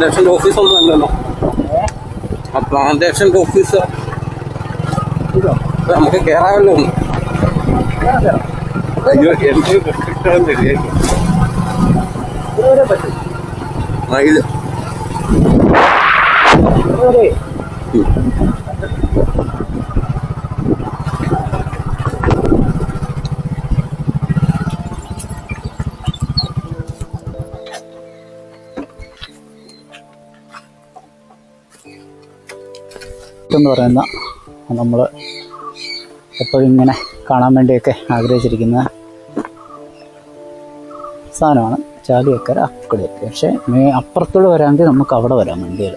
പ്ലാന്റേഷന്റെ office ഒന്നും അല്ലല്ലോ ആ പ്ലാന്റേഷന്റെ ഓഫീസ് നമുക്ക് കേറാമല്ലോ ഒന്ന്. അയ്യോ എനിക്ക് restriction ശരിയാക്കി ആ എന്ന് പറയുന്ന നമ്മൾ എപ്പോഴും ഇങ്ങനെ കാണാൻ വേണ്ടിയൊക്കെ ആഗ്രഹിച്ചിരിക്കുന്ന സാധനമാണ് ചാലിയക്കര അക്കടി പക്ഷേ മേ അപ്പുറത്തൂടെ വരാമെങ്കിൽ നമുക്ക് അവിടെ വരാം. വണ്ടിയിൽ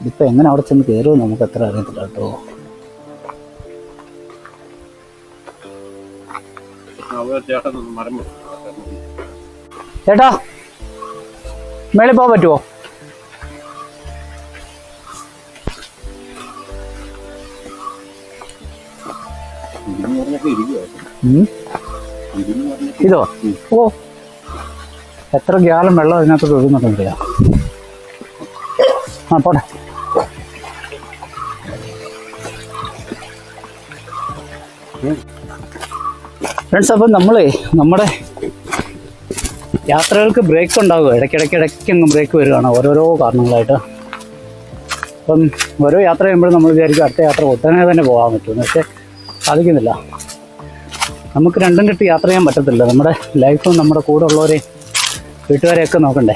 ഇതിപ്പോൾ എങ്ങനെ അവിടെ ചെന്ന് കയറുമോ നമുക്ക് എത്ര അറിയത്തില്ല കേട്ടോ. ചേട്ടാ മേളിൽ പോകാൻ പറ്റുമോ ഇതോ? ഓ. എത്ര ഗ്യാലം വെള്ളം അതിനകത്ത് ഒഴുകുന്നുണ്ടെങ്കിലാ ആ പോട്ടെ. ഫ്രണ്ട്സ് അപ്പം നമ്മളേ നമ്മുടെ യാത്രകൾക്ക് ബ്രേക്ക് ഉണ്ടാകും ഇടയ്ക്കിടയ്ക്ക് ഇടയ്ക്ക് അങ്ങ് ബ്രേക്ക് വരികയാണ് ഓരോരോ കാരണങ്ങളായിട്ട്. അപ്പം ഓരോ യാത്ര ചെയ്യുമ്പോഴും നമ്മൾ വിചാരിക്കും അടുത്ത യാത്ര ഉടനെ തന്നെ പോകാൻ പറ്റുമെന്ന് പക്ഷേ സാധിക്കുന്നില്ല. നമുക്ക് രണ്ടും കെട്ടി യാത്ര ചെയ്യാൻ പറ്റത്തില്ല. നമ്മുടെ ലൈഫും നമ്മുടെ കൂടെ ഉള്ളവരെയും വീട്ടുകാരെയൊക്കെ നോക്കണ്ടേ?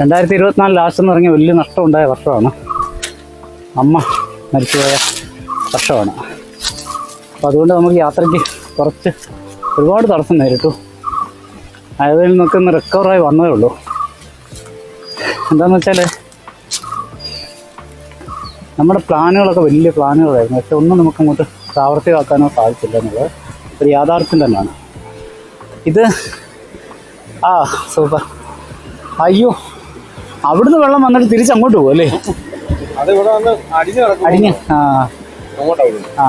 രണ്ടായിരത്തി ഇരുപത്തിനാല് ലാസ്റ്റ് എന്ന് പറഞ്ഞാൽ വലിയ നഷ്ടം ഉണ്ടായ വർഷമാണ്. അമ്മ മരിച്ചുപോയ വർഷമാണ്. അപ്പോൾ അതുകൊണ്ട് നമുക്ക് യാത്രയ്ക്ക് കുറച്ച് ഒരുപാട് തടസ്സം നേരിട്ടു. അതിൽ നിന്നൊക്കെ ഒന്ന് റിക്കവറായി വന്നതേ ഉള്ളൂ. എന്താണെന്ന് വെച്ചാൽ നമ്മുടെ പ്ലാനുകളൊക്കെ വലിയ പ്ലാനുകളായിരുന്നു. പക്ഷെ ഒന്നും നമുക്ക് അങ്ങോട്ട് പ്രാവർത്തികമാക്കാനോ സാധിച്ചില്ല എന്നുള്ളത് ഒരു യാഥാർത്ഥ്യം തന്നെയാണ്. ഇത് ആ സൂപ്പർ. അയ്യോ അവിടുന്ന് വെള്ളം വന്നിട്ട് തിരിച്ച് അങ്ങോട്ട് പോകും അല്ലേ അടിഞ്ഞു ആ. ആ.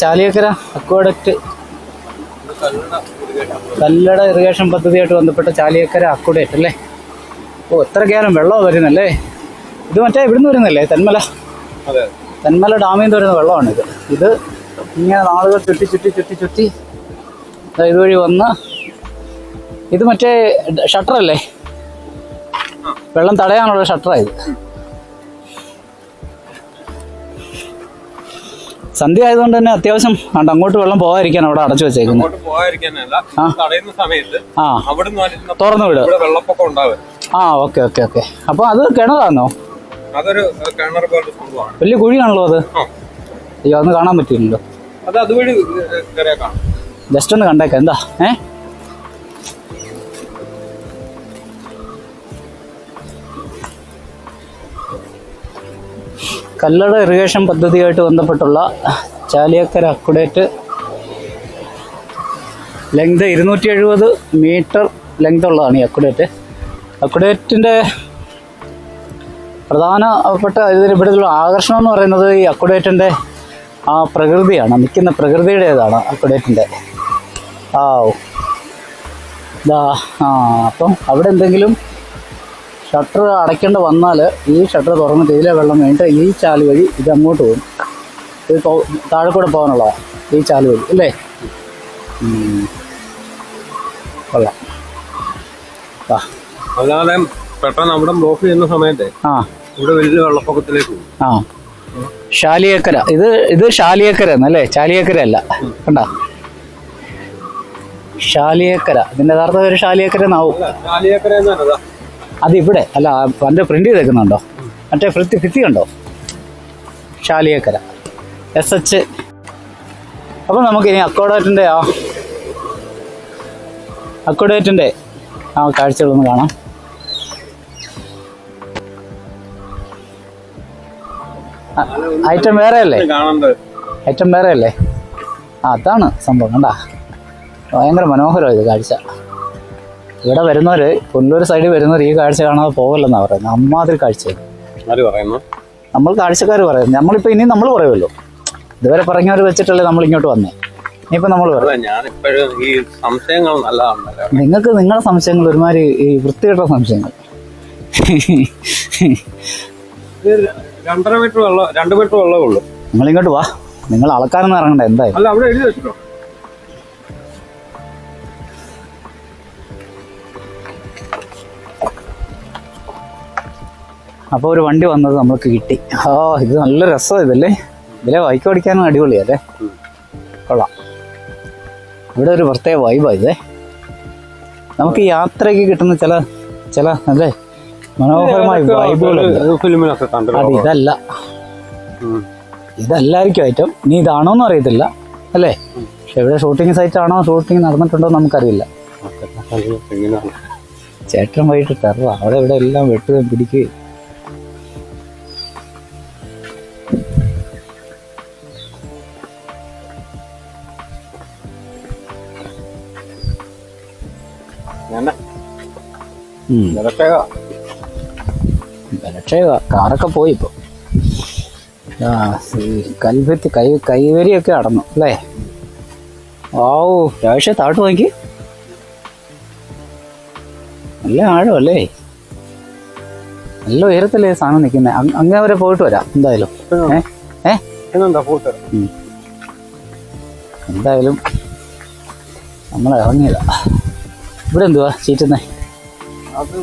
ചാലിയക്കര അക്വാഡക്റ്റ് കല്ലട ഇറിഗേഷൻ പദ്ധതിയായിട്ട് ബന്ധപ്പെട്ട ചാലിയക്കര അക്വാഡക്റ്റ് അല്ലേ? ഓ എത്ര കേരം വെള്ളമാണ് വരുന്നല്ലേ? ഇത് മറ്റേ ഇവിടുന്ന് വരുന്നല്ലേ തെന്മല. അതെ. തെന്മല ഡാമിൽ നിന്ന് വരുന്ന വെള്ളമാണ് ഇത്. ഇത് ഇങ്ങനെ നാളുകൾ ചുറ്റി ചുറ്റി ചുറ്റി ചുറ്റി ഇതുവഴി വന്ന് ഇത് മറ്റേ ഷട്ടറല്ലേ? വെള്ളം തടയാനുള്ള ഷട്ടറായത് സന്ധ്യ ആയതുകൊണ്ട് തന്നെ അത്യാവശ്യം കണ്ട് അങ്ങോട്ട് വെള്ളം പോകാതിരിക്കാൻ അവിടെ അടച്ചു വെച്ചേക്കുന്നു. തുറന്നു വിടും. ആ ഓക്കെ ഓക്കെ ഓക്കെ. അപ്പൊ അത് കിണറാന്നോ? അതൊരു ഏഹ്, കിണർ പോലത്തെ സംഭവമാണ്. വലിയ കുഴിയാണല്ലോ അത്. അയ്യോ അന്ന് കാണാൻ പറ്റിയില്ലല്ലോ അത് അതുവഴി ജസ്റ്റ് ഒന്ന് കണ്ടേക്കാം എന്താ? ഏ? കല്ലട ഇറിഗേഷൻ പദ്ധതിയായിട്ട് ബന്ധപ്പെട്ടുള്ള ചാലിയക്കര അക്കുഡേറ്റ് ലെങ്ത് ഇരുന്നൂറ്റി എഴുപത് മീറ്റർ ലെങ്ത് ഉള്ളതാണ് ഈ അക്കുഡേറ്റ് അക്കുഡേറ്റിന്റെ പ്രധാനപ്പെട്ട ഇതിൽ ഇവിടെയുള്ള ആകർഷണം എന്ന് പറയുന്നത് ഈ അക്കുഡേറ്റിന്റെ ആ പ്രകൃതിയാണ് നിൽക്കുന്ന പ്രകൃതിയുടേതാണ് അക്കുഡേറ്റിന്റെ. ആ. ഇതാ ആ അപ്പം അവിടെ എന്തെങ്കിലും ഷട്ടർ അടയ്ക്കേണ്ട വന്നാൽ ഈ ഷട്ടർ തുറന്നിട്ട് ഇതിലെ വെള്ളം വേണ്ടിയിട്ട് ഈ ചാൽ വഴി ഇത് അങ്ങോട്ട് പോകും. ഇത് താഴെ കൂടെ പോകാനുള്ളതാണ് ഈ ചാൽ വഴി അല്ലേ. കൊള്ളാം. അല്ലാതെ പെട്ടെന്ന് അവിടെ ബ്ലോക്ക് ചെയ്യുന്ന സമയത്തെ ആ. ഇവിടെ വലിയ വെള്ളപ്പൊക്കത്തിലേക്ക് പോകും. ആ. ശാലിയേക്കര. ഇത് ഇത് ശാലിയേക്കര എന്നല്ലേ ചാലിയേക്കര അല്ല കണ്ട? ശാലിയേക്കര. ഇതിന്റെ യഥാർത്ഥ പേര് ശാലിയേക്കര എന്നാവും. ശാലിയേക്കര എന്നല്ലതാ അത് ഇവിടെ അല്ല എന്റെ പ്രിന്റ് ചെയ്തേക്കുന്നുണ്ടോ? മറ്റേ ഫ്രിത്തി ഫിത്തി ഉണ്ടോ ശാലിയേക്കര. എസ് എച്ച് അപ്പം നമുക്കിനി അക്കോഡേറ്റിന്റെ ആ അക്കോഡേറ്റിന്റെ ആ കാഴ്ചകളൊന്ന് കാണാം. ഐറ്റം വേറെ അല്ലേ ഐറ്റം വേറെ അല്ലേ ആ അതാണ് സംഭവം കണ്ടാ? ഭയങ്കര മനോഹരമാണ് ഇത് കാഴ്ച. ഇവിടെ വരുന്നവർ പുല്ലൂർ സൈഡിൽ വരുന്നവർ ഈ കാഴ്ച കാണാതെ പോകല്ലെന്നാണ് പറയുന്നത്. അമ്മാതിരി കാഴ്ച നമ്മൾ കാഴ്ചക്കാർ പറയുന്നത്. നമ്മളിപ്പോൾ ഇനി നമ്മൾ പറയുമല്ലോ. ഇതുവരെ പറഞ്ഞവർ വെച്ചിട്ടല്ലേ നമ്മൾ ഇങ്ങോട്ട് വന്നേ. ഇനിയിപ്പോൾ നമ്മൾ ഈ സംശയങ്ങൾ നിങ്ങൾക്ക് നിങ്ങളുടെ സംശയങ്ങൾ ഒരുമാതിരി ഈ വൃത്തികെട്ട സംശയങ്ങൾ. രണ്ടര മീറ്റർ വെള്ളം രണ്ട് മീറ്റർ വെള്ളമേ ഉള്ളൂ. നിങ്ങൾ ഇങ്ങോട്ട് വാ. നിങ്ങൾ അളക്കാനൊന്നും ഇറങ്ങണ്ട എന്തായാലും. അല്ല അവിടെ എഴുതി വെച്ചിട്ടോ. അപ്പോൾ ഒരു വണ്ടി വന്നത് നമ്മൾക്ക് കിട്ടി. ആ ഇത് നല്ല രസം ഇതല്ലേ? ഇതിലെ ബൈക്ക് ഓടിക്കാനും അടിപൊളിയല്ലേ. കൊള്ളാം. ഇവിടെ ഒരു പ്രത്യേക വൈബാണ് ഇതേ. നമുക്ക് യാത്രയ്ക്ക് കിട്ടുന്ന ചില ചില അല്ലേ? മനോഹരമായ അത് ഇതല്ല. ഇതല്ലായിരിക്കും ഐറ്റം ഇനി എന്ന് അറിയത്തില്ല. അല്ലേ? പക്ഷെ ഇവിടെ ഷൂട്ടിംഗ് സൈറ്റ് ആണോ ഷൂട്ടിംഗ് നടന്നിട്ടുണ്ടോ നമുക്കറിയില്ല. ചേട്ടൻ വൈകിട്ട് തരുക അവിടെ ഇവിടെ എല്ലാം വെട്ടുകയും പിടിക്കുകയും. നിലത്തേക പക്ഷേ കാറൊക്കെ പോയി ഇപ്പോൾ ആ ഈ കൽഭത്തി കൈ കൈവരിയൊക്കെ അടന്നു അല്ലേ? ഓ രാവിലെ താട്ട് നോക്കി. നല്ല ആഴമല്ലേ നല്ല ഉയരത്തിലേ സാധനം നിൽക്കുന്നത് അങ്ങനെ വരെ പോയിട്ട് വരാം എന്തായാലും. ഏ? എന്തായാലും നമ്മൾ ഇറങ്ങിയതാ. ഇവിടെ എന്തുവാ ചീറ്റുന്നേ? അത്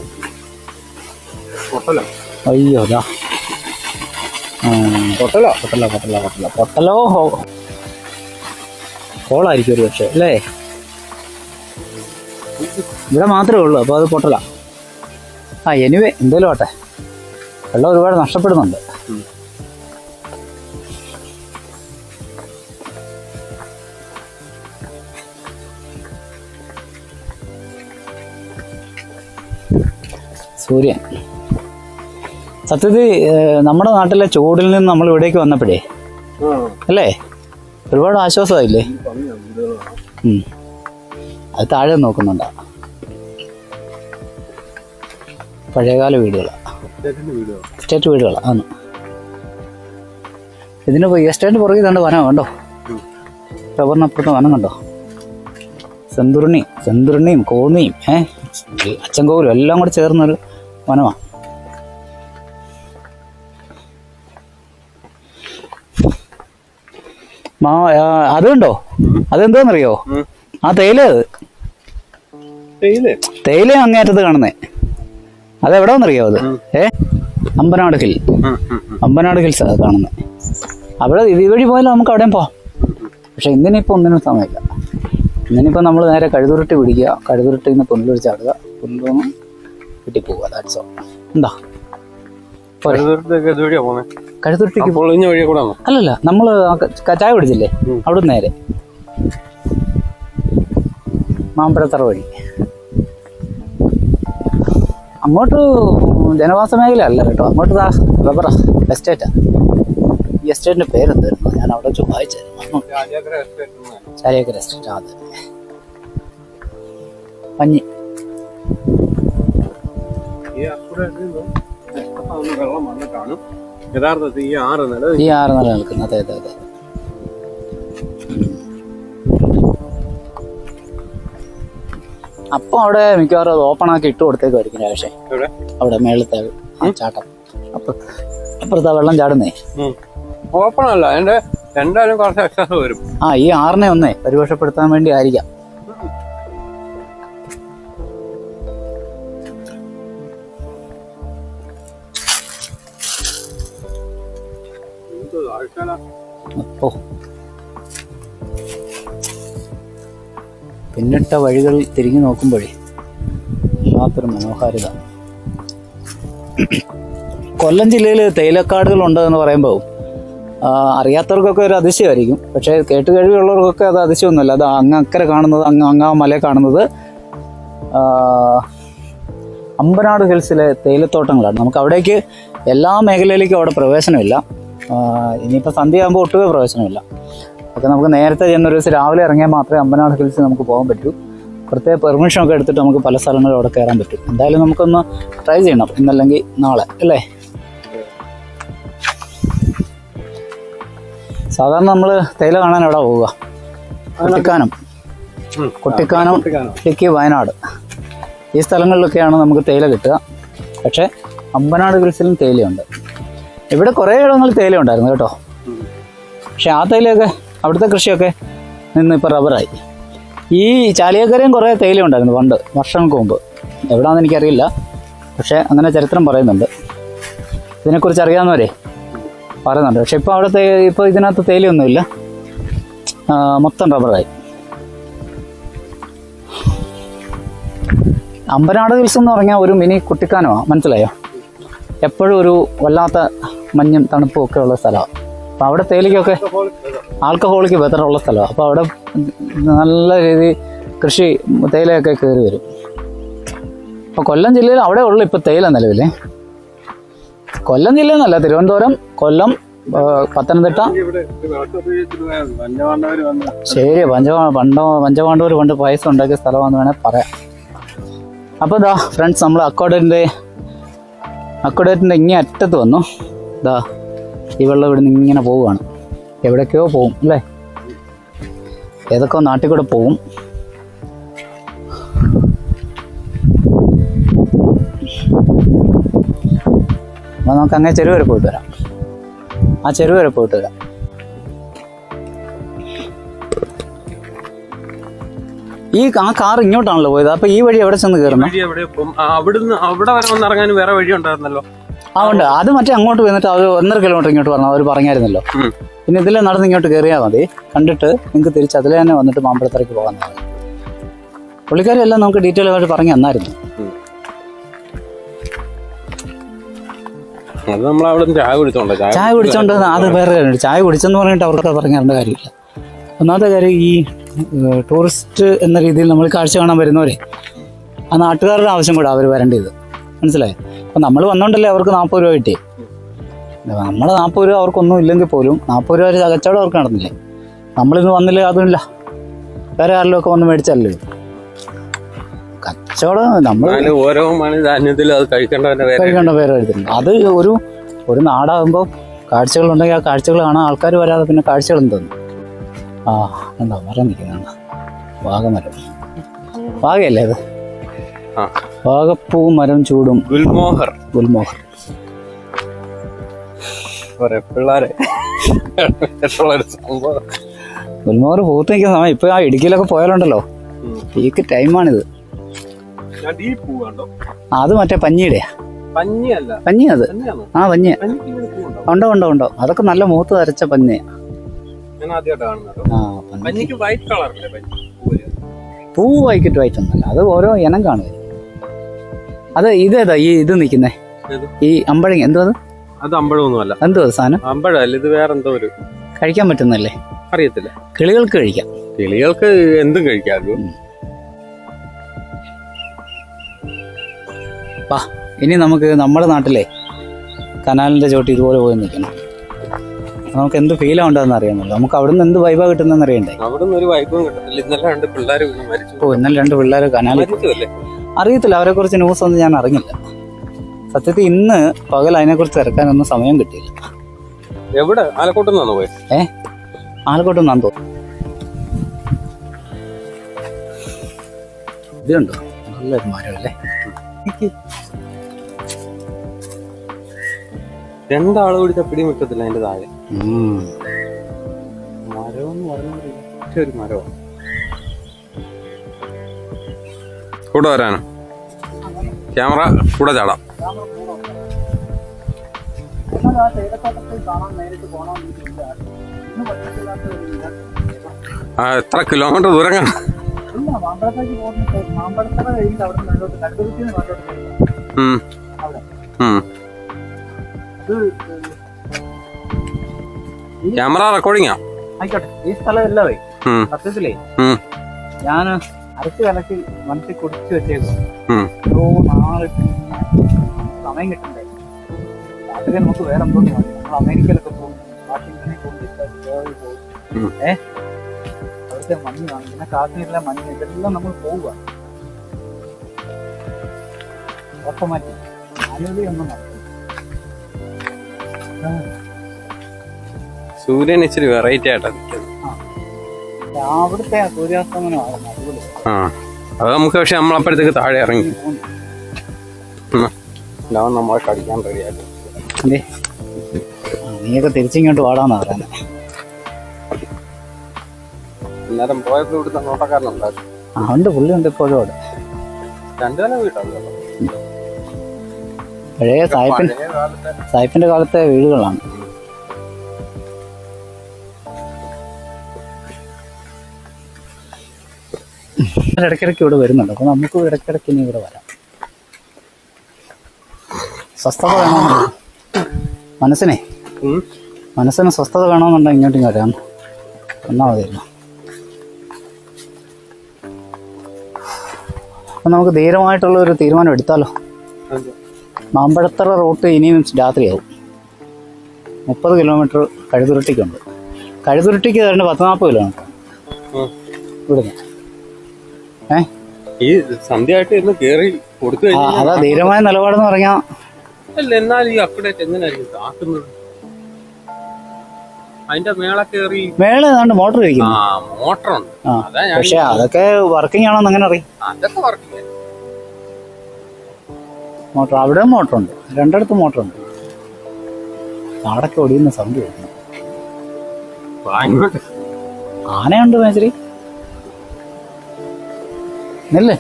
പൊട്ടലോ അയ്യോ ദാ. പൊട്ടലോ? പൊട്ടലോ പൊട്ടലോ പൊട്ടലോ. പൊട്ടല ഹോ. ഹോളായിരിക്കും ഒരു പക്ഷേ അല്ലേ? ഇവിടെ മാത്രമേ ഉള്ളൂ അപ്പോൾ അത് പൊട്ടല. ആ എനിവേ എന്തേലും ആട്ടെ. വെള്ളം ഒരുപാട് നഷ്ടപ്പെടുന്നുണ്ട്. സൂര്യൻ. സത്യത്തിൽ നമ്മുടെ നാട്ടിലെ ചൂടിൽ നിന്ന് നമ്മൾ ഇവിടേക്ക് വന്നപ്പോഴേ അല്ലേ? ഒരുപാട് ആശ്വാസമായില്ലേ. അത് താഴെ നോക്കുന്നുണ്ടാ. പഴയകാല വീടുകളാണ് എസ്റ്റേറ്റ് വീടുകളാണ് ആണ്. ഇതിന് എസ്റ്റേറ്റ് പുറകിൽ കണ്ട് വനം കണ്ടോ. റബ്ബറിനപ്പുറത്ത് വനം കണ്ടോ? സെന്തുരുണി സെന്തുരുണിയും കോന്നിയും ഏഹ് അച്ചൻകോവിലും എല്ലാം കൂടെ ചേർന്നൊരു വനമാണ് മാ അതുണ്ടോ? അതെന്താന്നറിയോ? ആ തേയില അത്. തേയില. അങ്ങേറ്റത്ത് കാണുന്നേ. അതെവിടെന്നറിയോ അത്? ഏ? അമ്പനാട് ഹിൽ. അമ്പനാട് ഹിൽസ് അത് കാണുന്നത് അവിടെ ഇത് വഴി പോയാലും നമുക്ക് അവിടെയും പോവാം. പക്ഷെ ഇന്നിനിപ്പോൾ ഒന്നിനും സമയമില്ല. ഇന്നിനിപ്പോൾ നമ്മൾ നേരെ കഴുതുരുട്ടി പിടിക്കുക. കഴുതുരുട്ടിൽ നിന്ന് പുനലൂർ ചാടുക. പുനലൂന്ന് വീട്ടിൽ പോവുക ദാറ്റ്സ് ഓൾ എന്താ? പോരെ. പോന്നെ പൊളിഞ്ഞ വഴിയെ കൂടെ അല്ലല്ല നമ്മൾ ചായ പിടിച്ചില്ലേ. അവിടെ നേരെ. മാമ്പഴത്തറ വഴി. അങ്ങോട്ട് ജനവാസ മേഖല അല്ല കേട്ടോ. അങ്ങോട്ട് ദാ റബ്ബറാ എസ്റ്റേറ്റാ ഈ എസ്റ്റേറ്റിന്റെ പേരെന്തായിരുന്നു? ഞാൻ അവിടെ വെച്ച് വായിച്ചായിരുന്നു. രാജാക്കര എസ്റ്റേറ്റ് അതെ. പഞ്ഞി. ഈ വെള്ളം വന്നിട്ടാണ് യഥാർത്ഥത്തിൽ ഈ ആറ് നില ഈ ആറ് നില നിൽക്കുന്നത് അതെ അതെ അതെ. അവിടെ മിക്കവാറും അത് ഓപ്പൺ ആക്കി ഇട്ട് കൊടുത്തേക്കുമായിരിക്കും ഇവിടെ അവിടെ മേളത്തെ ചാട്ടം. അപ്പൊ അപ്പുറത്താ വെള്ളം ചാടുന്നേ. ഓപ്പൺ അല്ല. അതിന്റെ എന്തായാലും കുറച്ച് എക്സസ് വരും. ആ ഈ ആറിനെ ഒന്നേ പരിപോഷപ്പെടുത്താൻ വേണ്ടി ആയിരിക്കാം. പിന്നിട്ട വഴികൾ തിരിഞ്ഞു നോക്കുമ്പോഴേ വല്ലാത്തൊരു മനോഹാരിത. കൊല്ലം ജില്ലയിൽ തേയിലക്കാടുകൾ ഉണ്ടെന്ന് പറയുമ്പോൾ അറിയാത്തവർക്കൊക്കെ ഒരു അതിശയമായിരിക്കും. പക്ഷേ കേട്ട് കഴിവുള്ളവർക്കൊക്കെ അത് അതിശയമൊന്നുമല്ല. അത് അങ്ങ് അക്കരെ കാണുന്നത് അങ്ങ് അങ്ങാ മല കാണുന്നത് അമ്പനാട് ഹിൽസിലെ തേയിലത്തോട്ടങ്ങളാണ്. നമുക്ക് അവിടേക്ക് എല്ലാ മേഖലയിലേക്കും അവിടെ പ്രവേശനമില്ല. ഇനിയിപ്പോൾ സന്ധ്യയാകുമ്പോൾ ഒട്ടുമേ പ്രവേശനമില്ല. ഒക്കെ നമുക്ക് നേരത്തെ ചെന്നൊരു ദിവസം രാവിലെ ഇറങ്ങിയാൽ മാത്രമേ അമ്പനാട് ഹിൽസിൽ നമുക്ക് പോകാൻ പറ്റൂ. പ്രത്യേക പെർമിഷൻ ഒക്കെ എടുത്തിട്ട് നമുക്ക് പല സ്ഥലങ്ങളും അവിടെ കയറാൻ പറ്റും. എന്തായാലും നമുക്കൊന്ന് ട്രൈ ചെയ്യണം ഇന്നല്ലെങ്കിൽ നാളെ അല്ലേ? സാധാരണ നമ്മൾ തേയില കാണാൻ എവിടെ പോവുക? കുട്ടിക്കാനം. കുട്ടിക്കാനം. ഇടുക്കി വയനാട്. ഈ സ്ഥലങ്ങളിലൊക്കെയാണ് നമുക്ക് തേയില കിട്ടുക. പക്ഷേ അമ്പനാട് ഹിൽസിലും തേയിലയുണ്ട്. ഇവിടെ കുറേ ഇടങ്ങളിൽ തേയില ഉണ്ടായിരുന്നു കേട്ടോ. പക്ഷേ പക്ഷെ ആ തേയിലയൊക്കെ അവിടുത്തെ കൃഷിയൊക്കെ നിന്ന് ഇപ്പോൾ റബ്ബറായി. ഈ ചാലിയക്കരയും കുറേ തേയില ഉണ്ടായിരുന്നു പണ്ട് വർഷങ്ങൾക്ക് മുമ്പ്. എവിടാണെന്ന് എനിക്കറിയില്ല. പക്ഷേ അങ്ങനെ ചരിത്രം പറയുന്നുണ്ട്. ഇതിനെക്കുറിച്ച് അറിയാവുന്നവരെ പറയുന്നുണ്ട്. പക്ഷേ ഇപ്പോൾ അവിടുത്തെ ഇപ്പോൾ ഇതിനകത്ത് തേയിലയൊന്നുമില്ല. ആ, മൊത്തം റബ്ബറായി. അമ്പനാട് ഹിൽസ് എന്ന് പറഞ്ഞാൽ ഒരു മിനി കുട്ടിക്കാനമാണ് മനസ്സിലായോ? എപ്പോഴും ഒരു വല്ലാത്ത മഞ്ഞും തണുപ്പും ഒക്കെ ഉള്ള സ്ഥലമാണ് അപ്പോൾ അവിടെ തേയിലയ്ക്കൊക്കെ ആൽക്കഹോളിക്ക് ബെറ്ററുള്ള സ്ഥലമാണ് അപ്പോൾ അവിടെ നല്ല രീതി കൃഷി തേയിലയൊക്കെ കയറി വരും. അപ്പോൾ കൊല്ലം ജില്ലയിൽ അവിടെ ഉള്ളു ഇപ്പോൾ തേയില നിലവിൽ കൊല്ലം ജില്ല എന്നല്ല തിരുവനന്തപുരം കൊല്ലം പത്തനംതിട്ട. ശരി പഞ്ചപാ പണ്ട പഞ്ചപാണ്ഡവർ പണ്ട് പായസം ഉണ്ടാക്കിയ സ്ഥലമാണെന്ന് വേണേൽ പറയാം. അപ്പോൾ ഇതാ ഫ്രണ്ട്സ് നമ്മൾ അക്കോഡേറ്റിന്റെ അക്കോഡേറ്റിന്റെ ഇങ്ങേ അറ്റത്ത് വന്നു. ഇതാ ഈ വെള്ളം ഇവിടെ നിന്ന് ഇങ്ങനെ പോവുകയാണ്. എവിടേക്കോ പോവും അല്ലേ? ഏതൊക്കെ നാട്ടിൽ കൂടെ പോവും. അപ്പോൾ നമുക്ക് അങ്ങനെ ചെരുവ് വരെ പോയിട്ട് വരാം. ആ ചെരുവ് വരെ പോയിട്ട് വരാം. ഈ ആ കാർ ഇങ്ങോട്ടാണല്ലോ പോയത്. അപ്പൊ ഈ വഴി എവിടെ ചെന്ന് കയറുന്നു? അവിടുന്ന് അവിടെ വരെ ഒന്ന് ഇറങ്ങാൻ വേറെ വഴി ഉണ്ടായിരുന്നല്ലോ. ആ ഉണ്ട് അത് മറ്റേ അങ്ങോട്ട് വന്നിട്ട് അവർ ഒന്നര കിലോമീറ്റർ ഇങ്ങോട്ട് പറഞ്ഞു അവർ പറഞ്ഞായിരുന്നല്ലോ. പിന്നെ ഇതിലെ നടന്ന് ഇങ്ങോട്ട് കയറിയാൽ മതി. കണ്ടിട്ട് നിങ്ങൾക്ക് തിരിച്ച് അതിലെ തന്നെ വന്നിട്ട് മാമ്പഴത്തറയ്ക്ക് പോകാൻ പുള്ളിക്കാരെല്ലാം നമുക്ക് ഡീറ്റെയിൽ ആയിട്ട് പറഞ്ഞു തന്നായിരുന്നു. അത് നമ്മൾ അവിടെ ചായ കുടിച്ചോണ്ടോ ചായ കുടിച്ചോണ്ട് അത് വേറെ കാര്യമുണ്ട് ചായ കുടിച്ചെന്ന് പറഞ്ഞിട്ട് അവർക്ക് പറഞ്ഞു തരേണ്ട കാര്യമില്ല. ഒന്നാമത്തെ കാര്യം ഈ ടൂറിസ്റ്റ് എന്ന രീതിയിൽ നമ്മൾ കാഴ്ച കാണാൻ വരുന്നവരെ ആ നാട്ടുകാരുടെ ആവശ്യം കൂടെ അവർ വരേണ്ടത്. മനസ്സിലായോ? അപ്പം നമ്മൾ വന്നോണ്ടല്ലേ അവർക്ക് നാൽപ്പത് രൂപ കിട്ടി നമ്മൾ നാൽപ്പത് രൂപ അവർക്കൊന്നും ഇല്ലെങ്കിൽ പോലും നാൽപ്പത് രൂപ ഒരു കച്ചവടം അവർക്ക് നടന്നില്ലേ? നമ്മളിന്ന് വന്നില്ല അതുമില്ല. വേറെ ആരെങ്കിലും ഒക്കെ വന്ന് മേടിച്ചല്ലേ? കച്ചവടം നമ്മൾ ഓരോ ധാന്യത്തിലും അത് കഴിക്കേണ്ട പേര് എഴുതുന്നുണ്ട് അത് ഒരു ഒരു നാടാകുമ്പോൾ കാഴ്ചകളുണ്ടെങ്കിൽ ആ കാഴ്ചകൾ കാണാൻ ആൾക്കാർ വരാതെ പിന്നെ കാഴ്ചകൾ എന്തോന്നു ആ എന്താ മരം നിൽക്കുന്നുണ്ട് വാഗമരം. വാഗയല്ലേ അത്? ആ. വാഗപ്പൂ മരം ചൂടും ഗുൽമോഹർ. ഗുൽമോഹർ. പിള്ളേരെ. ഗുൽമോഹർ പൂത്ത് നിൽക്കുന്ന സമയം ഇപ്പൊ ആ ഇടുക്കിയിലൊക്കെ പോയാലുണ്ടല്ലോ. പീക്ക് ടൈമാണിത്. അത് മറ്റേ പഞ്ഞിയുടെ പഞ്ഞി അത് ആ പഞ്ഞി ഉണ്ടോ? ഉണ്ടോ ഉണ്ടോ അതൊക്കെ നല്ല മൂത്ത് തരച്ച പഞ്ഞി. വൈറ്റ് പൂ വൈകിട്ട് വൈറ്റൊന്നല്ല അത് ഓരോ ഇനം കാണുക അത് ഇതേതാ ഈ ഇത് നിൽക്കുന്നേ. ഈ അമ്പഴങ്ങ എന്തോ അത്? അത് അമ്പഴമൊന്നുമല്ല. എന്തോ അത് സാധനം? അമ്പഴല്ല ഇത് വേറെ എന്തോ ഒരു കഴിക്കാൻ പറ്റുന്നല്ലേ അറിയത്തില്ല. കിളികൾക്ക് കഴിക്കാം. കിളികൾക്ക് എന്തും കഴിക്കാം വാ ഇനി നമുക്ക് നമ്മുടെ നാട്ടിലെ കനാലിന്റെ ചോട്ടി ഇതുപോലെ പോയി നിൽക്കണം. നമുക്ക് എന്ത് ഫീലാ ഉണ്ടെന്ന് അറിയാമല്ലോ. നമുക്ക് അവിടുന്ന് എന്ത് വൈബാ കിട്ടുന്നെന്ന് അറിയണ്ടേ? അവിടെ നിന്ന് ഒരു വൈബും കിട്ടത്തില്ല. ഇന്നലെ രണ്ട് പിള്ളേർ ഓ ഇന്നലെ രണ്ട് പിള്ളേർ കനാലിൽ അറിയത്തില്ല അവരെ കുറിച്ച് ന്യൂസ് ഒന്നും ഞാൻ അറിഞ്ഞില്ല. സത്യത്തിൽ ഇന്ന് പകൽ അതിനെക്കുറിച്ച് ഇറക്കാനൊന്നും സമയം കിട്ടിയില്ല. എവിടെ? ആലക്കോട്ട് നിന്നാണോ പോയത് ഏ? ആലക്കോട്ട് നന്തോ ഇതുണ്ടോ? നല്ലൊരു മരമല്ലേ? രണ്ടാൾ കൂടി പിടി നിൽക്കത്തില്ല അതിന്റെ താഴെ. മരം എന്ന് പറഞ്ഞ ഒരു മരമാണ്. കൂടെ വരാനോ? ക്യാമറ കൂടെ ചാടാം. ആ എത്ര കിലോമീറ്റർ ദൂരം കാണാം. ക്യാമറ റെക്കോർഡിങ്ങാ ആയിക്കോട്ടെ. ഈ സ്ഥലം എല്ലാവേ. സത്യത്തിലേ. ഞാൻ അരച്ച് കലക്കി മനസ്സിൽ കുടിച്ചു വെച്ചേക്കും ഓരോ നാളെ സമയം കിട്ടണ്ടേ? രാത്രി നമുക്ക് വേറെ എന്തോ നമ്മൾ അമേരിക്കയിലൊക്കെ പോകും വാഷിംഗ്ടണിൽ പോകും പോകും ഏ? അവിടുത്തെ മഞ്ഞ് കാണും. പിന്നെ കാശ്മീരിലെ മഞ്ഞ് ഇതെല്ലാം നമ്മൾ പോവുക ഓട്ടോമാറ്റിക്. അനുമതി ഒന്നും സൂര്യൻ ഇച്ചിരി വെറൈറ്റി ആയിട്ടാണ് നിൽക്കുന്നത്. അവിടുത്തെ സൂര്യാസ്തമനമാണ് അടിപൊളി. ആ അത് നമുക്ക് പക്ഷെ നമ്മളപ്പോഴത്തേക്ക് താഴെ ഇറങ്ങി. ഞാൻ നമ്മളെ കടിക്കാൻ റെഡിയാക്കി. നീയൊക്കെ തിരിച്ചിങ്ങോട്ട് വാടാന്നാ പറയുന്നത് അന്നേരം പോയപ്പോ ഇവിടുത്തെ നോട്ടക്കാരനുണ്ടായിരുന്നു ആ ഉണ്ട് പുള്ളി ഉണ്ട് ഇപ്പോഴും അവിടെ. രണ്ടു നില വീട്ടാണല്ലോ പഴയ സായിപ്പിൻ സായിപ്പിന്റെ കാലത്തെ വീടുകളാണ്. ഇടയ്ക്കിടയ്ക്ക് ഇവിടെ വരുന്നുണ്ട്. അപ്പോൾ നമുക്ക് ഇടയ്ക്കിടയ്ക്ക് ഇനി ഇവിടെ വരാം. സ്വസ്ഥത വേണമെന്നുണ്ട്. മനസ്സിനെ. മനസ്സിന് സ്വസ്ഥത വേണമെന്നുണ്ടെങ്കിൽ ഇങ്ങോട്ടും വരാം. എന്നാൽ മതിയല്ലോ. അപ്പം നമുക്ക് ധീരമായിട്ടുള്ള ഒരു തീരുമാനം എടുത്താലോ? മാമ്പഴത്തറ റൂട്ട് ഇനിയും രാത്രിയാവും. മുപ്പത് കിലോമീറ്റർ കഴുതുരുട്ടിക്കുണ്ട്. കഴുതുരുട്ടിക്ക് തരേണ്ട പത്ത് നാൽപ്പത് കിലോമീറ്റർ. ഇവിടുന്ന്. ഏ? ഈ സന്ധ്യയായിട്ട് ഇന്ന് കേറി കൊടുത്തു അതാ ധീരമായ നിലപാടെന്ന് പറഞ്ഞാ. അല്ല എന്നാൽ ഈ അപ്ഡേറ്റ് എങ്ങനെയായിരിക്കും? താക്കുന്നത് അതിന്റെ മേള കേറി മേള ഏതാണ്ട് മോട്ടർ ആ മോട്ടറുണ്ട്. ആ അതാ ഞാൻ പക്ഷെ അതൊക്കെ വർക്കിംഗ് ആണോന്ന് അങ്ങനെ അറിയാം? അതൊക്കെ വർക്കിംഗ് മോട്ടർ അവിടെ രണ്ടിടത്ത് മോട്ടർ ഉണ്ട് കാടൊക്കെ ഒടിയുന്ന സൗണ്ട് കേൾക്കുന്നു. ആനയുണ്ട് മേശരി. ഇല്ലേ?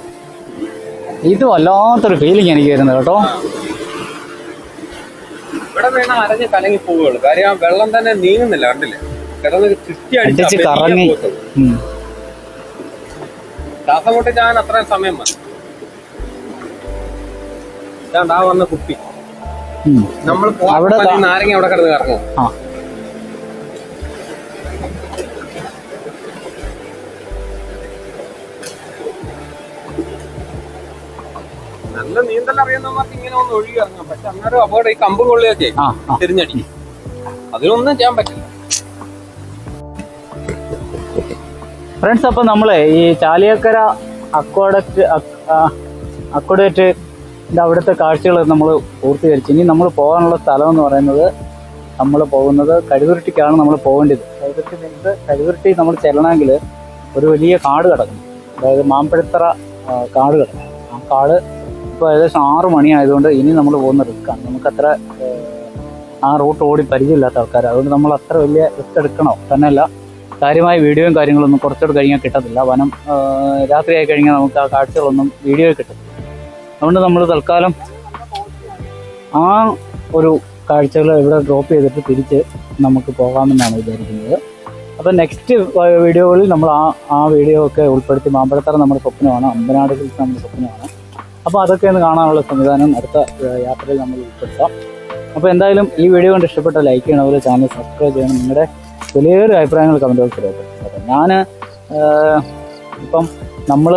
ഇത് വല്ലാത്തൊരു ഫീലിംഗ് എനിക്ക് വരുന്നത് കേട്ടോ. ഇവിടെ വീണ അരഞ്ഞ് കലങ്ങി പോവുകയുള്ളു. കാര്യം വെള്ളം തന്നെ നീങ്ങുന്നില്ല കണ്ടില്ലേ? കിടന്ന് ചുറ്റി അടിച്ച് അടിച്ച് കറങ്ങി. ശ്വാസം കൊണ്ട് ഞാൻ അത്രയും സമയം ആ വന്ന നമ്മൾ അവിടെ നാരങ്ങ അവിടെ കിടന്ന് കറങ്ങും നല്ല നീന്തൽ അറിയുന്നവർക്ക് ഇങ്ങനെ ഒന്ന് ഒഴുകി ഇറങ്ങാം. പക്ഷെ അന്നേരം അപകടം ഈ കമ്പ് കൊള്ളിയൊക്കെ ആ ആ. തിരിഞ്ഞടി അതിനൊന്നും ചെയ്യാൻ പറ്റില്ല. ഫ്രണ്ട്സ് അപ്പോൾ നമ്മൾ ഈ ചാലിയക്കര അക്വാഡക്റ്റ് അക്വഡേറ്റ് അവിടുത്തെ കാഴ്ചകൾ നമ്മൾ പൂർത്തീകരിച്ചു. ഇനി നമ്മൾ പോകാനുള്ള സ്ഥലം എന്ന് പറയുന്നത് നമ്മൾ പോകുന്നത് കരുതുരുട്ടിക്കാണ് നമ്മൾ പോകേണ്ടത്. കരുതുരുട്ടി നിന്ന് കരുതുരുട്ടി നമ്മൾ ചെല്ലണമെങ്കിൽ ഒരു വലിയ കാട് കിടക്കും. അതായത് മാമ്പഴത്തറ കാട് കിടക്കും ആ കാട് ഇപ്പോൾ ഏകദേശം ആറ് മണിയായതുകൊണ്ട് ഇനി നമ്മൾ പോകുന്ന റിസ്ക്കാണ് നമുക്കത്ര ആ റൂട്ട് ഓടി പരിചയമില്ലാത്ത ആൾക്കാർ അതുകൊണ്ട് നമ്മൾ അത്ര വലിയ റിസ്ക് എടുക്കണോ? തന്നെയല്ല കാര്യമായ വീഡിയോയും കാര്യങ്ങളൊന്നും കുറച്ചുകൂടെ കഴിഞ്ഞാൽ കിട്ടത്തില്ല. വനം രാത്രിയായി കഴിഞ്ഞാൽ നമുക്ക് ആ കാഴ്ചകളൊന്നും വീഡിയോ കിട്ടും അതുകൊണ്ട് നമ്മൾ തൽക്കാലം ആ ഒരു കാഴ്ചകൾ ഇവിടെ ഡ്രോപ്പ് ചെയ്തിട്ട് തിരിച്ച് നമുക്ക് പോകാമെന്നാണ് വിചാരിക്കുന്നത്. അപ്പോൾ നെക്സ്റ്റ് വീഡിയോകളിൽ നമ്മൾ ആ ആ വീഡിയോ ഒക്കെ ഉൾപ്പെടുത്തി. മാമ്പഴത്തറ നമ്മുടെ സ്വപ്നമാണ്. അമ്പനാട് ഹിൽസ് നമ്മുടെ സ്വപ്നമാണ്. അപ്പോൾ അതൊക്കെ ഒന്ന് കാണാനുള്ള സംവിധാനം അടുത്ത യാത്രയിൽ നമ്മൾ ഉൾപ്പെടുത്താം. അപ്പോൾ എന്തായാലും ഈ വീഡിയോ കൊണ്ട് ഇഷ്ടപ്പെട്ട ലൈക്ക് ചെയ്യണം അതുപോലെ ചാനൽ സബ്സ്ക്രൈബ് ചെയ്യണം. നിങ്ങളുടെ വലിയൊരു അഭിപ്രായങ്ങൾ കമന്റ് ബോക്സിൽ അപ്പം ഞാൻ ഇപ്പം നമ്മൾ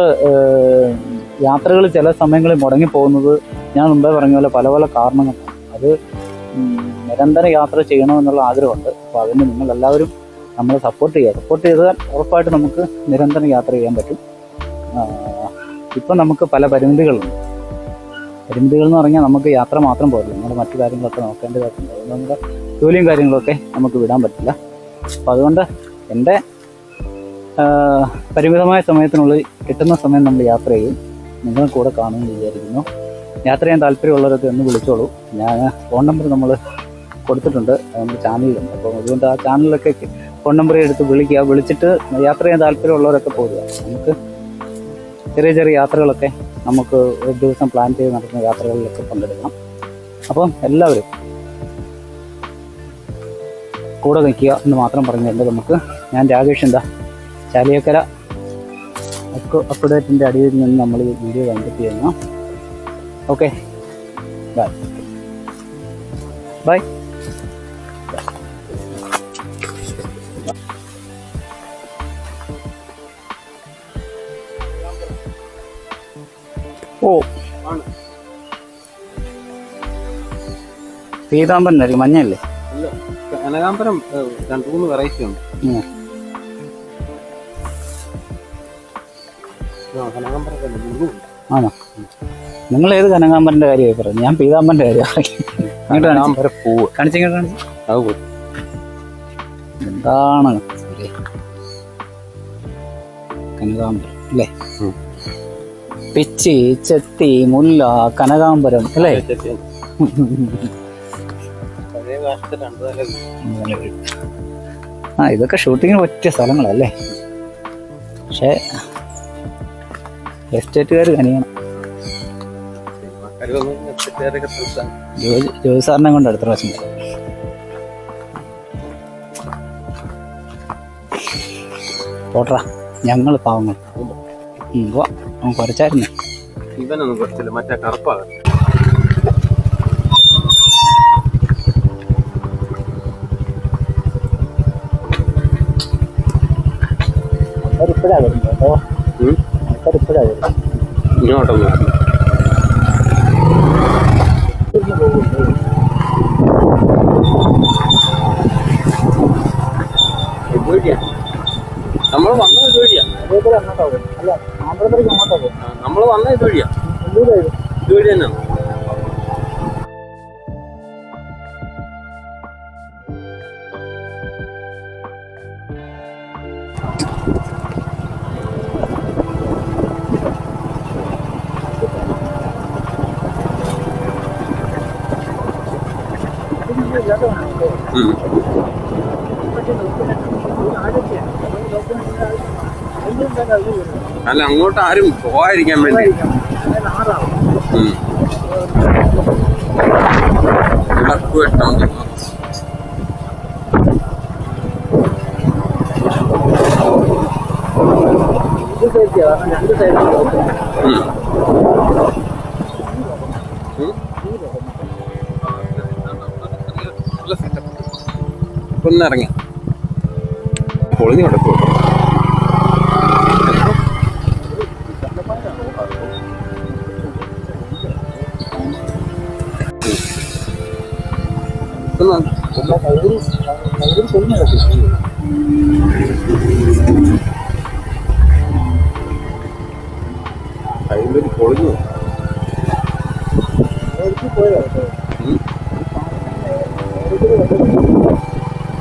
യാത്രകൾ ചില സമയങ്ങളിൽ മുടങ്ങി പോകുന്നത് ഞാൻ മുമ്പേ പറഞ്ഞ പോലെ പല പല കാരണങ്ങളാണ്. അത് നിരന്തരം നിരന്തര യാത്ര ചെയ്യണമെന്നുള്ള ആഗ്രഹമുണ്ട്. അപ്പോൾ അതിന് നിങ്ങളെല്ലാവരും നമ്മളെ സപ്പോർട്ട് ചെയ്യുക. സപ്പോർട്ട് ചെയ്താൽ ഉറപ്പായിട്ട് നമുക്ക് നിരന്തരം യാത്ര ചെയ്യാൻ പറ്റും. ഇപ്പം നമുക്ക് പല പരിമിതികളുണ്ട്. പരിമിതികൾ എന്ന് പറഞ്ഞാൽ നമുക്ക് യാത്ര മാത്രം പോകില്ല നമ്മുടെ മറ്റു കാര്യങ്ങളൊക്കെ നോക്കേണ്ടതായിട്ടുണ്ട്. അതുകൊണ്ട് നമ്മുടെ ജോലിയും കാര്യങ്ങളൊക്കെ നമുക്ക് വിടാൻ പറ്റില്ല. അപ്പോൾ അതുകൊണ്ട് എന്റെ പരിമിതമായ സമയത്തിനുള്ളിൽ കിട്ടുന്ന സമയം നമ്മൾ യാത്ര ചെയ്യും. നിങ്ങളും കൂടെ കാണുമെന്ന് വിചാരിക്കുന്നു. യാത്ര ചെയ്യാൻ താല്പര്യമുള്ളവരൊക്കെ ഒന്ന് വിളിച്ചോളൂ. ഞാൻ ഫോൺ നമ്പർ നമ്മൾ കൊടുത്തിട്ടുണ്ട്. നമ്മുടെ ചാനലിലുണ്ട്. അപ്പോൾ അതുകൊണ്ട് ആ ചാനലിലൊക്കെ ഫോൺ നമ്പർ എടുത്ത് വിളിക്കുക. വിളിച്ചിട്ട് യാത്ര ചെയ്യാൻ താല്പര്യമുള്ളവരൊക്കെ പോകുക നമുക്ക് ചെറിയ ചെറിയ യാത്രകളൊക്കെ നമുക്ക് ഒരു ദിവസം പ്ലാൻ ചെയ്ത് നടക്കുന്ന യാത്രകളിലൊക്കെ പങ്കെടുക്കണം അപ്പം എല്ലാവരും കൂടെ നിൽക്കുക എന്ന് മാത്രം പറഞ്ഞുകൊണ്ട് നമുക്ക് ഞാൻ രാകേഷ് എന്താ ചാലിയക്കര അക്കു അക്കുഡേറ്റിന്റെ അടിയിൽ നിന്ന് നമ്മൾ ഈ വീഡിയോ കണ്ടെത്തി ചെയ്യുന്നു ഓക്കെ ബൈ ബൈ ഓ. പീതാമ്പരനായിരിക്കും മഞ്ഞല്ലേ കനകാംബരം രണ്ട് മൂന്ന് വെറൈറ്റി ഉണ്ട്. ആണോ? നിങ്ങൾ ഏത് കനകാംബരന്റെ കാര്യമായി പറഞ്ഞു ഞാൻ പീതാംബരന്റെ കനകാമ്പര പൂവ് കാണിച്ചിങ്ങോട്ട് കാണിച്ചു. എന്താണ്? കനകാംബരം അല്ലേ. പിച്ചി ചെത്തി മുല്ല കനകാംബരം അല്ലേ. ആ ഇതൊക്കെ ഷൂട്ടിങ്ങിന് പറ്റിയ സ്ഥലങ്ങളല്ലേ പക്ഷേ എസ്റ്റേറ്റുകാർ കനിയണം ജോജി സാറിനെ കൊണ്ട് അടുത്ത പ്രാവശ്യം വരാം. ഞങ്ങൾ പാവങ്ങൾ പോവാ. അവൻ കുറച്ചായിരുന്നു. ഇവനൊന്നും കുറച്ചില്ല മറ്റേ കറുപ്പാണ് ഇപ്പോഴാ വരുന്നത് കേട്ടോ. ഇപ്പോഴാ വരുന്നത്. ഇങ്ങോട്ടൊന്നും. ഇതുവഴിയാ. നമ്മൾ വന്നത് ഇതുവഴിയാ അതേപോലെ അങ്ങോട്ടാ പോകും അല്ല ആന്ധ്രപ്രദേശ് അങ്ങോട്ടാ പോകും ആ, നമ്മൾ വന്നത് ഇതുവഴിയാ. ഇതുവഴി? അല്ല അങ്ങോട്ട് ആരും പോകാതിരിക്കാൻ വേണ്ടി ഒന്നിറങ്ങി പൊളിഞ്ഞു വെട്ടം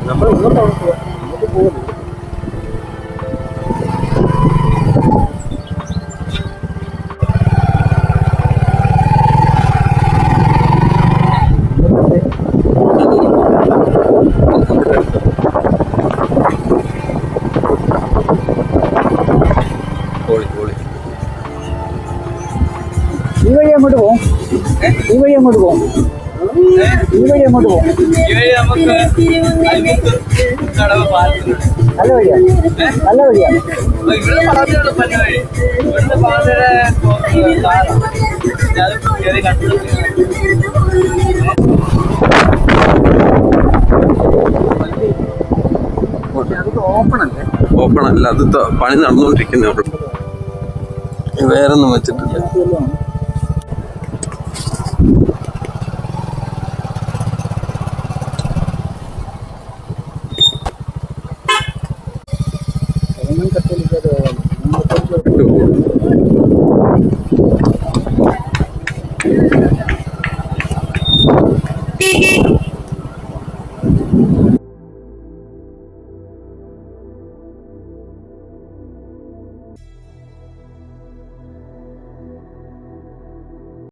നമ്മൾ ഇങ്ങോട്ടാണ് നമുക്ക് അങ്ങോട്ട് അങ്ങോട്ട് പോകും? ഈ വഴി അങ്ങോട്ട് പോകും? നല്ല വഴിയാ. നല്ല വഴിയാ. ഓപ്പൺ അല്ലേ അത് പണി നടന്നുകൊണ്ടിരിക്കുന്നേ ഉള്ളൂ വേറൊന്നും വെച്ചിട്ടില്ല. Thank you.